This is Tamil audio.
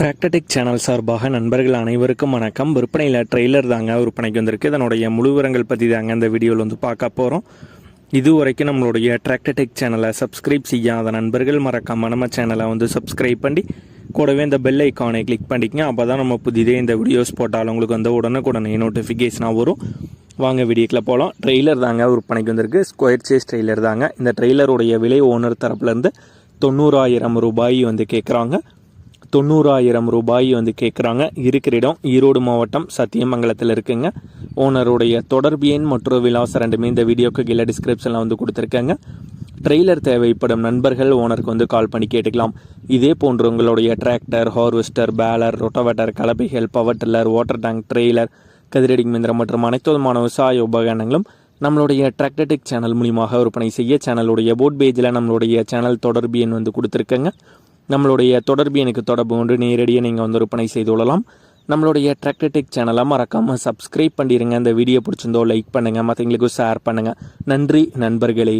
டிராக்டர்டெக் சேனல் சார்பாக நண்பர்கள் அனைவருக்கும் வணக்கம். விற்பனையில் ட்ரெய்லர் தாங்க விற்பனைக்கு வந்திருக்கு. இதனுடைய முழு விவரங்கள் பற்றி தாங்க இந்த வீடியோவில் வந்து பார்க்க போகிறோம் இது வரைக்கும் நம்மளுடைய டிராக்டர்டெக் சேனலை சப்ஸ்கிரைப் செய்யாத நண்பர்கள் மறக்காம நம்ம சேனலை வந்து சப்ஸ்கிரைப் பண்ணி கூடவே இந்த பெல் ஐக்கானை கிளிக் பண்ணிக்கங்க. அப்போ தான் நம்ம புதிதே இந்த வீடியோஸ் போட்டால் உங்களுக்கு வந்து உடனுக்குடனே நோட்டிஃபிகேஷனாக வரும். வாங்க வீடியோக்கில் போகலாம் ட்ரெய்லர் தாங்க விற்பனைக்கு வந்திருக்கு. ஸ்கொயர் சேஸ் ட்ரெய்லர் தாங்க. இந்த ட்ரெய்லருடைய விலை ஓனர் தரப்புலேருந்து தொண்ணூறாயிரம் ரூபாய் வந்து கேட்குறாங்க தொண்ணூறாயிரம் ரூபாய் வந்து கேட்குறாங்க இருக்கிற இடம் ஈரோடு மாவட்டம் சத்தியமங்கலத்தில் இருக்குங்க. ஓனருடைய தொடர்பு எண் மற்றும் விலாசம் ரெண்டுமே இந்த வீடியோக்கு கீழே டிஸ்கிரிப்ஷனில் வந்து கொடுத்துருக்கேங்க. ட்ரெய்லர் தேவைப்படும் நண்பர்கள் ஓனருக்கு வந்து கால் பண்ணி கேட்டுக்கலாம். இதே போன்று உங்களுடைய tractor harvester baler rotavator கலப்பைகள் power tiller water tank trailer கதிரடி மிந்திரம் மற்றும் அனைத்து விதமான விவசாய உபகரணங்களும் நம்மளுடைய டிராக்டர்டெக் சேனல் மூலியமாக விற்பனை செய்ய சேனலுடைய போட் பேஜில் நம்மளுடைய சேனல் தொடர்பு எண் வந்து கொடுத்துருக்கேங்க. நம்மளுடைய தொடர்பு எனக்கு தொடர்பு கொண்டு நேரடியாக நீங்கள் வந்து விற்பனை செய்து கொள்ளலாம். நம்மளுடைய டிராக்டர்டெக் சேனலை மறக்காமல் சப்ஸ்கிரைப் பண்ணிடுங்க இந்த வீடியோ பிடிச்சிருந்தோ லைக் பண்ணுங்கள் மற்றவங்களுக்கும் ஷேர் பண்ணுங்கள் நன்றி நண்பர்களே.